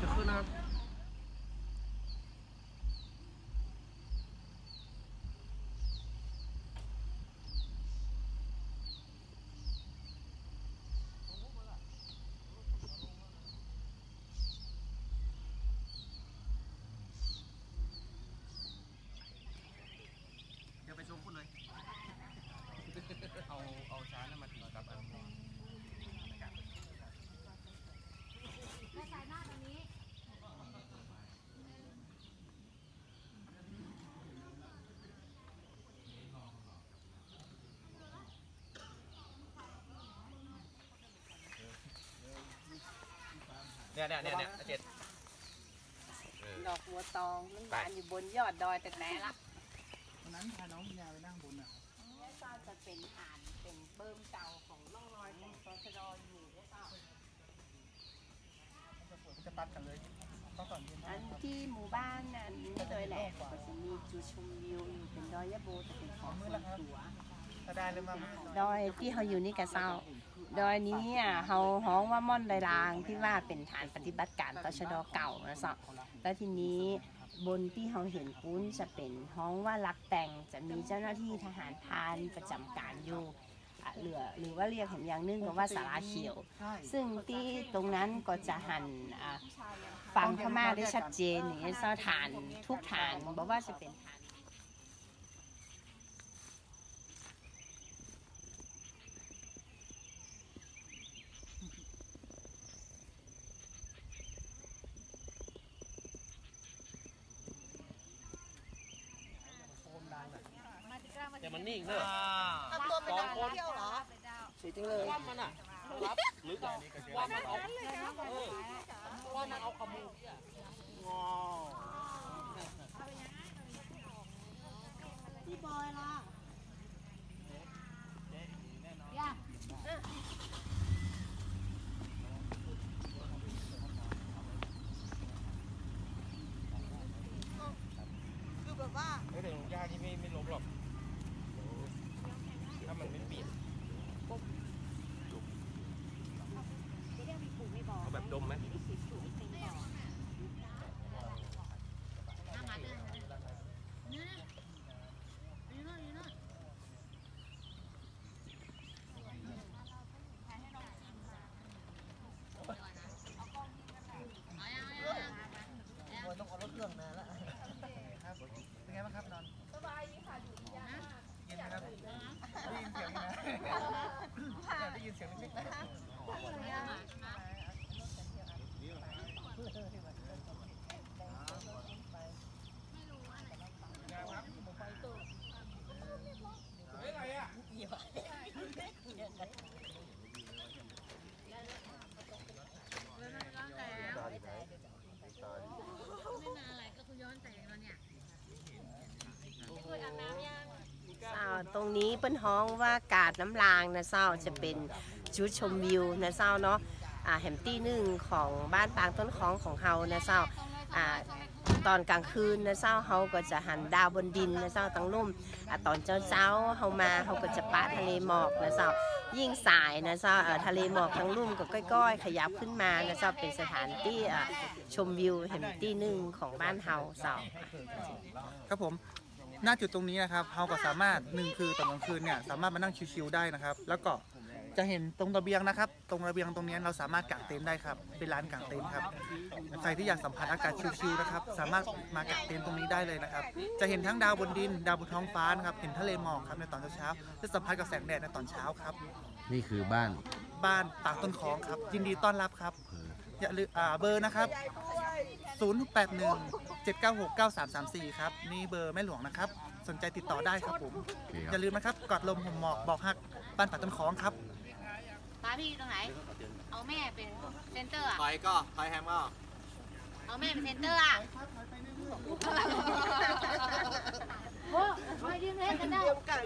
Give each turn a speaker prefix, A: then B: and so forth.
A: 你喝呢？ เนี่ยเนี่ยเนี่ยเนี่ยเจ็ดเออ
B: ดอกบัวตองมันบานอยู่บนยอดดอยแต่แต่ละ
C: วันนั้นพาน้องพิญญาไปนั่งบนอะ
B: เนี่ยก็จะเป็นฐานเป็นเบิ่มเก่าของร่องรอยของตชดอยู่แล้วก็
C: มันจะปัดกันเลยต้องก่อนเย็น
B: อันที่หมู่บ้านนั้นไม่โดยแหละก็จะมีจุดชมวิวอยู่เป็นดอยยะโบจะเป็นของคนตัว
C: ถ้าได้เลยมา
B: ดอยที่เขาอยู่นี่กะเศร้า ดอยนี้อะเขาฮ้องว่าม่อนไดรางที่ว่าเป็นฐานปฏิบัติการตชดเก่านะสะแล้วทีนี้บนที่เขาเห็นปุ้นจะเป็นห้องว่ารักแต่งจะมีเจ้าหน้าที่ทหารพานประจำการอยู่อะเหลือหรือว่าเรียกแห่งอย่างนึงก็ว่าสาราเขียว ซึ่งที่ตรงนั้นก็จะหันอะฟังพม่าได้ชัดเจนอย่างนี้ยเจ้าฐานทุกฐานบอกว่าจะเป็นฐาน
A: นนิ่งเนอะ
D: ตัวเป็นนักเที่ยวเหรอ
C: สวยจังเลย
A: ว่ามันอะรับหรือเอาว่ามันเอาเออว่ามันเอาขโมยอะ
C: งอ
D: พี่บอยล่ะคือแบบว่า
A: เฮ้ยแต่หญ้าที่ไม่ไม่ล้มหรอกถ้ามันไม่เปียกเอาแบบดมไหม
C: บอยต้อง เอารถเครื่องมาแล้วครับเป็นไงบ้างครับนอนสบายดีค่ะอยู่ที่ยากเย็นไหมครับได้ยินเสียงนะได้ยินเสียงเล็กๆ
B: เศร้าตรงนี้เปิ้นฮ้องว่ากาดน้ำลางนะเศร้าจะเป็นจุดชมวิวนะเศร้าเนาะอ่าแหมตี้หนึ่งของบ้านปางต้นคลองของเฮานะเศร้าอ่าตอนกลางคืนนะเศร้าเฮาก็จะหันดาวบนดินนะเศร้าตั้งนุ่มอ่าตอนเช้าเช้าๆเฮามาเฮาก็จะปะทะเลหมอกนะเศร้ายิ่งสายนะเศร้าเอ่อทะเลหมอกทั้งนุ่มก็ก้อยๆ ขยับขึ้นมานะเศร้าเป็นสถานที่อ่าชมวิวแหมตี้หนึ่งของบ้านเฮาเศร้า
C: ครับผม หน้าจุดตรงนี้นะครับเราก็สามารถหนึ่งคือตอนกลางคืนเนี่ยสามารถมานั่งชิวๆได้นะครับ แล้วก็จะเห็นตรงระเบียงนะครับ ตรงระเบียงตรงนี้เราสามารถกางเต็นท์ได้ครับ เป็นร้านกางเต็นท์ครับ ใครที่อยากสัมผัสอากาศชิวๆนะครับ สามารถมากางเต็นท์ตรงนี้ได้เลยนะครับ จะเห็นทั้งดาวบนดิน ดาวบนท้องฟ้านะครับ เห็นทะเลหมอกครับในตอนเช้าๆและสัมผัสกับแสงแดดในตอนเช้าครับ
E: นี่คือบ้าน
C: บ้านปากต้นคลองครับ ยินดีต้อนรับครับอย่าลืมอ่าเบอร์นะครับ 081 796 9334 ครับ นี่เบอร์แม่หลวงนะครับ สนใจติดต่อได้ครับผม
E: โอเคค
C: อ
E: รับ
C: ย่าลืมนะครับกอดลมห่มหมอกบอกฮักบ้านปากต้นคลองครับ
F: ตาพี่อยู่ตรงไหน เอาแม่เป็นเซนเตอร์อะ
A: ถอยก็ถอยแฮมก็
F: เอาแม่เป็นเซนเตอร์อะโอ้ยยืนเล่นกันได้
D: เตรียมไก่